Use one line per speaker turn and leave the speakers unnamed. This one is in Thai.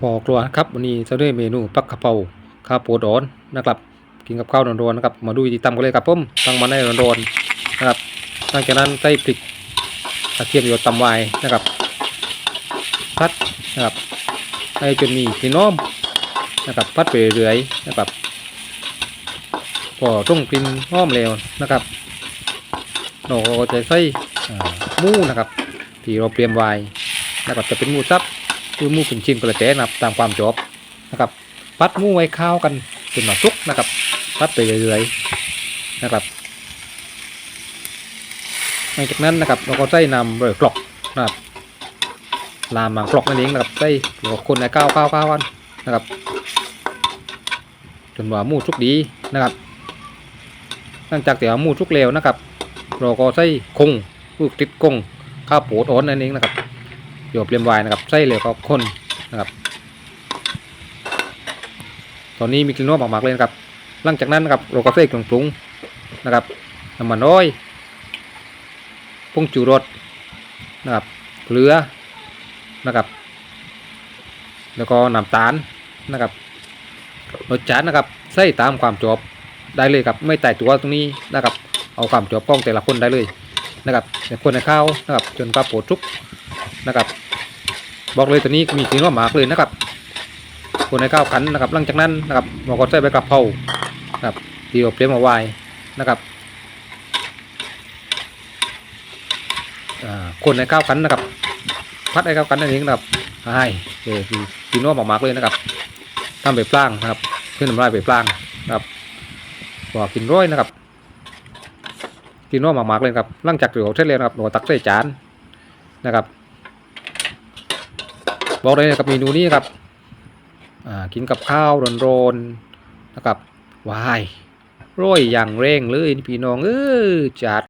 พอครัวครับวันนี้จะได้เมนูปักกะเพราข้าวโพดร้อนนะครับ กินกับข้าวร้อนๆนะครับมาดูวิธีทำกันเลยครับผมตั้งมาในร้อนๆนะครับหลังจากนั้นใส่พริกกระเทียมหยดตำไว้นะครับพัดนะครับให้จนมีกลิ่นหอมนะครับพัดไปเรื่อยๆนะครับพอต้องกลิ่นหอมแล้วนะครับเราก็จะใส่หมูนะครับที่เราเตรียมไว้นะครับจะเป็นหมูสับ คือมูเป็นชิ้นก็แล้วแตนะครับตามความชอบนะครับปัดมูไว้ข้าวกันจนมาสุกนะครับปัดไปเรื่อยๆนะครับหลังจากนั้นนะครับเราก็ใส่นำเลยกรอกนะครับลามมากรอกนั่นเองนะครับใส่หลอกคนในข้าวข้าวข้าวกันนะครับ จนว่ามูสุกดีนะครับหลังจากที่เอามูสุกแล้วนะครับ เราก็ใส่คงลูกติดกงข้าวโพดอ่อนนั่นเองนะครับ เดี๋ยวเลี่ยนไวน์นะครับใส่เลยก็คนนะครับ ตอนนี้มีกลิ่นนัวมากๆเลยนะครับ หลังจากนั้นนะครับเราก็ใส่เครื่องปรุงนะครับน้ำมันน้อยผงจูรสนะครับเกลือนะครับ แล้วก็น้ำตาลนะครับรสชาตินะครับใส่ตามความชอบได้เลยครับ ไม่แต่ตัวตรงนี้นะครับ เอาความชอบของแต่ละคนได้เลยนะครับแต่คนในข้าวนะครับ จนปลาโปดทุกนะครับ บอกเลยตัวนี้มีกลิ่นหมากเลยนะครับคนในข้าวขันนะครับ หลังจากนั้นนะครับเราก็ใส่ใบกะเพรานะครับที่เราเตรียมเอาไว้นะครับคนในข้าวขันนะครับ พัดในข้าวขันนั่นเองนะครับใช่เออคือกลิ่นหมมากเลยนะครับทำแบบปลางนะครับเพื่อนทำลายแบบปลางนะครับว่ากินร้อยนะครับกินหอมมากๆเลยครับหลังจากที่เราเสร็จแล้วนะครับเราตักใส่จานนะครับ บอกเลยนะครับเมนูนี้ครับอ่ากินกับข้าวร้อนๆนะครับวายร้อยอย่างเร่งเลยพี่น้องเออจัด